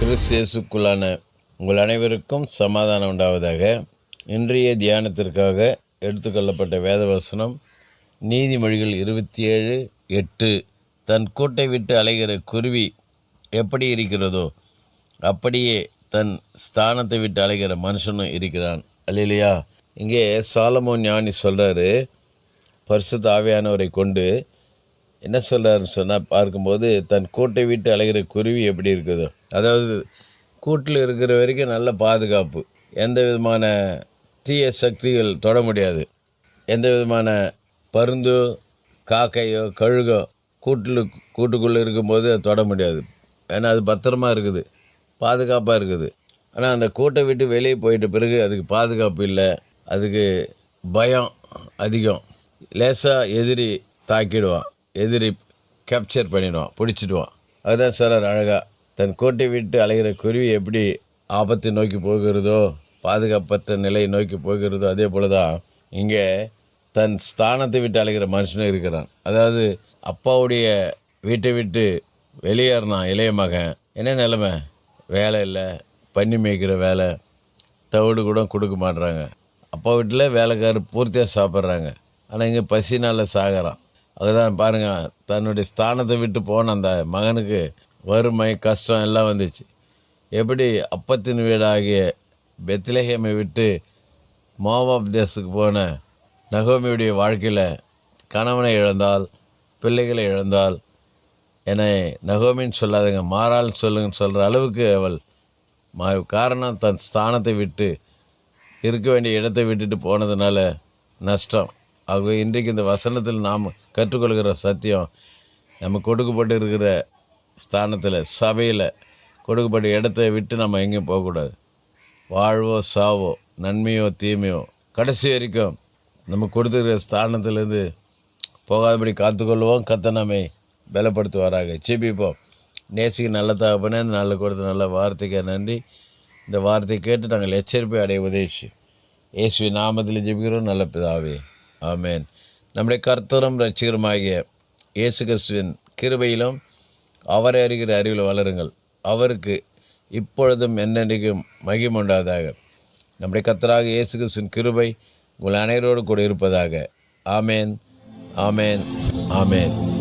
கிறிஸ்தியேசுக்குள்ளான உங்கள் அனைவருக்கும் சமாதானம் உண்டாவதாக. இன்றைய தியானத்திற்காக எடுத்துக்கொள்ளப்பட்ட வேதவசனம் நீதிமொழிகள் இருபத்தி ஏழு எட்டு. தன் கூட்டை விட்டு அலைகிற குருவி எப்படி இருக்கிறதோ அப்படியே தன் ஸ்தானத்தை விட்டு அலைகிற மனுஷனும் இருக்கிறான். அல்லையா இங்கே சாலமோ ஞானி சொல்கிறாரு பரிசுத்த ஆவியானவரை கொண்டு என்ன சொல்கிறாருன்னு சொன்னால் பார்க்கும்போது தன் கூட்டை விட்டு அலைகிற குருவி எப்படி இருக்குதோ? அதாவது கூட்டில் இருக்கிற வரைக்கும் நல்ல பாதுகாப்பு. எந்த விதமான தீய சக்திகள் தொட முடியாது. எந்த விதமான பருந்தோ காக்கையோ கழுகோ கூட்டில் கூட்டுக்குள்ளே இருக்கும்போது அது தொட முடியாது. ஏன்னா அது பத்திரமா இருக்குது. பாதுகாப்பாக இருக்குது. ஆனால் அந்த கூட்டை விட்டு வெளியே போயிட்ட பிறகு அதுக்கு பாதுகாப்பு இல்லை. அதுக்கு பயம் அதிகம். லேசாக எதிரி தாக்கிடுவான். எதிரி கேப்சர் பண்ணிடுவான் பிடிச்சிடுவான். அதுதான் சொல்கிறார் அழகாக தன் கோட்டை விட்டு அலைகிற குருவி எப்படி ஆபத்தை நோக்கி போகிறதோ பாதுகாப்பற்ற நிலையை நோக்கி போகிறதோ அதே போல தான் இங்கே தன் ஸ்தானத்தை விட்டு அலைகிற மனுஷனும் இருக்கிறான். அதாவது அப்பாவுடைய வீட்டை விட்டு வெளியேறினான் இளைய மகன். என்ன நிலைமை? வேலை இல்லை பண்ணி மேய்க்கிற வேலை தவிடு கூட கொடுக்க மாட்றாங்க. அப்பா வீட்டில் வேலைக்காரர் பூர்த்தியாக சாப்பிட்றாங்க. ஆனால் இங்கே பசினால் சாகிறான். அதுதான் பாருங்கள் தன்னுடைய ஸ்தானத்தை விட்டு போன அந்த மகனுக்கு வறுமை கஷ்டம் எல்லாம் வந்துச்சு. எப்படி அப்பத்தின் வீடாகிய பெத்லஹேமை விட்டு மோவாப் தேசத்துக்கு போன நகோமியுடைய வாழ்க்கையில் கணவனை இழந்தால் பிள்ளைகளை இழந்தால் என்னை நகோமின்னு சொல்லாதுங்க மாறால் சொல்லுங்கன்னு சொல்கிற அளவுக்கு அவள் மா காரணம் தன் ஸ்தானத்தை விட்டு இருக்க வேண்டிய இடத்தை விட்டுட்டு போனதுனால நஷ்டம். ஆகவே இன்றைக்கு இந்த வசனத்தில் நாம் கற்றுக்கொள்கிற சத்தியம் நம்ம கொடுக்கப்பட்டு இருக்கிற ஸ்தானத்தில் சபையில் கொடுக்கப்பட்ட இடத்த விட்டு நம்ம எங்கேயும் போகக்கூடாது. வாழ்வோ சாவோ நன்மையோ தீமையோ கடைசி வரைக்கும் நம்ம கொடுத்துருக்கிற ஸ்தானத்திலேருந்து போகாதபடி காத்துக்கொள்வோம். கத்த நம்மை பலப்படுத்துவாராக. ஜெபிப்போம். நேசிக்கு நல்ல தகப்பனே இந்த நல்ல கொடுத்த நல்ல வார்த்தைக்கு நன்றி. இந்த வார்த்தையை கேட்டு நாங்கள் எச்சரிப்பை அடைய உதவிச்சு இயேசுவி நாமத்தில் ஜெபிக்கிறோம். நல்ல பிதாவே. ஆமேன். நம்முடைய கர்த்தரும் ரட்சிகருமாகிய இயேசு கிறிஸ்துவின் கிருபையிலும் அவரை அறிகிற அறிவில் வளருங்கள். அவருக்கு இப்பொழுதும் என்னென்றைக்கும் மகிமுண்டாதாக நம்முடைய கர்த்தராக இயேசு கிறிஸ்துவின் கிருபை உங்கள் அனைவரோடு கூட இருப்பதாக. ஆமேன் ஆமேன் ஆமேன்.